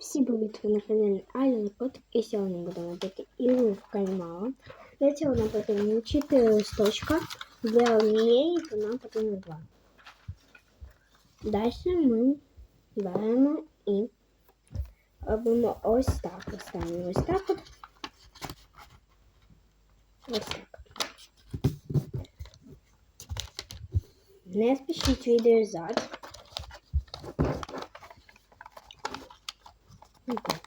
Всім привіт, ви на каналі Аля Котик і сьогодні будемо робити ігру в кальмара. Для цього нам потрібно 4 листочка, для однієї то нам потрібно 2. Далі ми беремо і робимо ось так. Поставимо ось так от. Ось так. Не спішіть відрізати.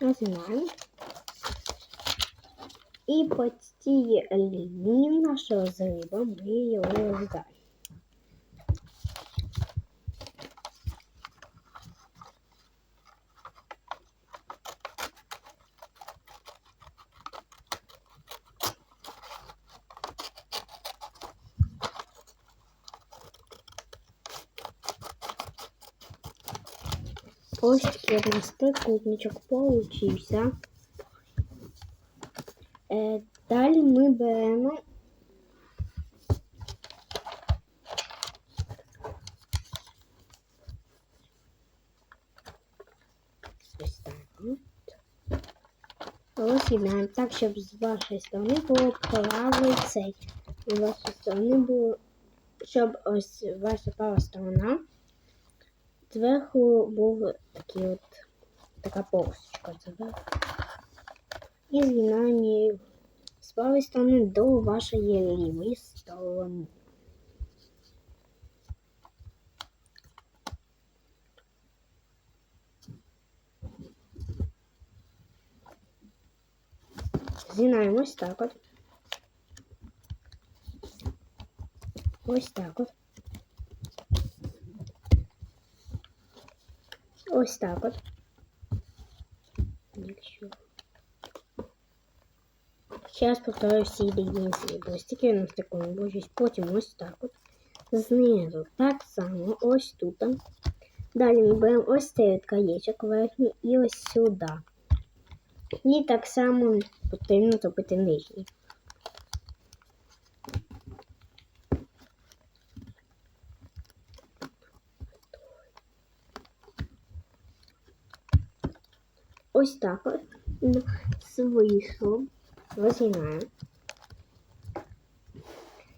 Нажимаємо. І по цій лінії нашого зриба ми його роздаємо. Ось у нас трикутничок получився. Е, далі ми беремо ось так. Роз'єднаємо так, щоб з вашої сторони було правий цей. З вашої сторони було, щоб ось ваша права сторона. Зверху був такий от така полосочка зверху. І згинаємо її з правої сторони до вашої лівої сторони. Згинаємо ось так от. Ось так от. Ось так от. Якщо. Зараз повторю всі лінії ось такі у нас такому божусь. Потім ось так от. Знизу так само ось тут. Далі ми беремо ось цей от краєчок верхній і ось сюди. І так само потрібно зробити нижній. Ось так от вийшло. Розгинаємо.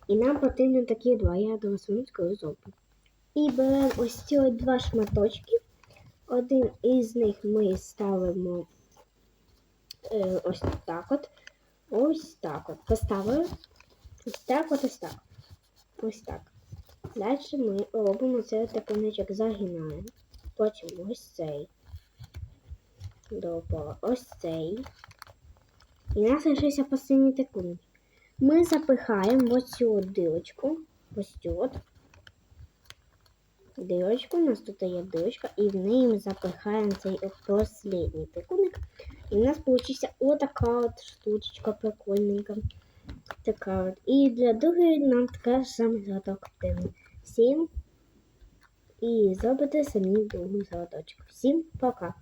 І нам потрібно такі два. Я до вас коли зроблю. І беремо ось ці два шматочки. Один із них ми ставимо е, ось так от. Ось так от. Поставили. Ось так от ось так. Ось так. Далі ми робимо цей таконечок, загинаємо. Потім ось цей. Добре, ось цей. І у нас лишився останній такунь. Ми запихаємо ось цю от дирочку. Ось от. Дирочку, у нас тут є дирочка, і в неї ми запихаємо цей останній трикутник. І у нас вийшла отака от штучечка прикольненька. Така от. І для другої нам така ж саме згадок потрібно. Всім. І зробите самі другий згадочок. Всім пока!